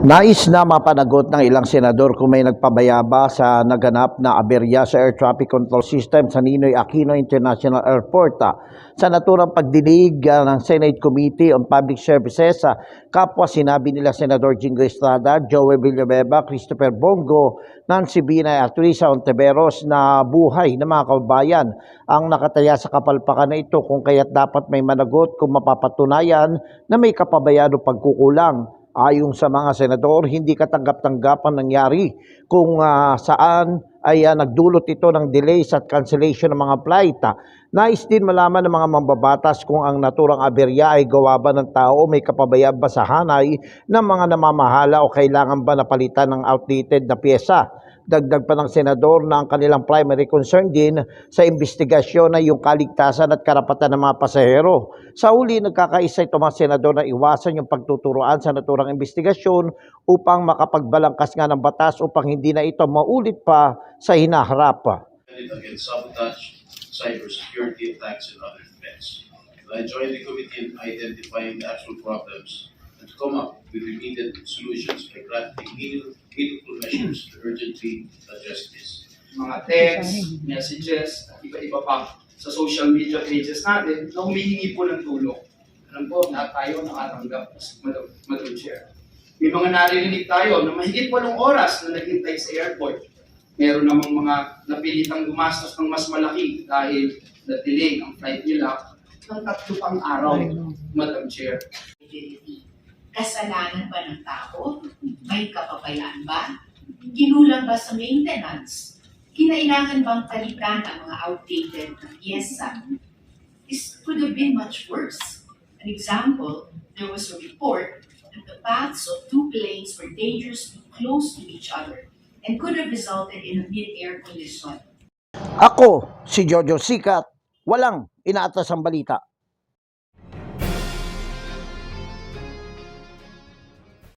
Nais na mapanagot ng ilang senador kung may nagpabayaba sa naganap na aberya sa air traffic control system sa Ninoy Aquino International Airport. ah. Sa naturang pagdinig ah, ng Senate Committee on Public Services, ah, kapwa sinabi nila Senador Jingo Estrada, Joey Villanueva, Christopher Bongo, Nancy Binay at Teresa Ontiveros na buhay ng mga kababayan ang nakataya sa kapalpakan na ito kung kaya't dapat may managot kung mapapatunayan na may kapabayaan o pagkukulang. Ayon sa mga senador, hindi katanggap-tanggap ang nangyari kung ah, saan ay ah, nagdulot ito ng delays at cancellation ng mga flight. Ah, Nais din malaman ng mga mambabatas kung ang naturang aberya ay gawa ba ng tao may kapabayaan ba sa hanay ng mga namamahala o kailangan ba napalitan ng outdated na pyesa. Dagdag pa ng senador na ang kanilang primary concern din sa investigasyon ay yung kaligtasan at karapatan ng mga pasahero. Sa huli, nagkakaisa ito mga senador na iwasan yung pagtuturoan sa naturang investigasyon upang makapagbalangkas nga ng batas upang hindi na ito maulit pa sa hinaharap. against sabotage, cybersecurity attacks, and other threats. I join the committee in identifying the actual problems come up with immediate solutions by crafting meaningful measures to urgently address this. mga text, messages, at iba-iba pa sa social media pages natin na humihingi po ng tulong. Alam po, lahat tayo nakatanggap, Madam Chair. May mga naririnig tayo na mahigit walong oras na naghintay sa airport. Meron namang mga napilitang gumastos ng mas malaki dahil na-delay ang flight nila ng tatlo pang araw, Madam Chair. Kasalanan ba ng tao? May kapabayaan ba? Ginulang ba sa maintenance? Kinailangan bang palitan ang mga outdated na pyesa? This could have been much worse. An example, there was a report that the paths of two planes were dangerously close to each other and could have resulted in a mid-air collision. Ako, si Jojo Sikat, walang inaatas ang balita.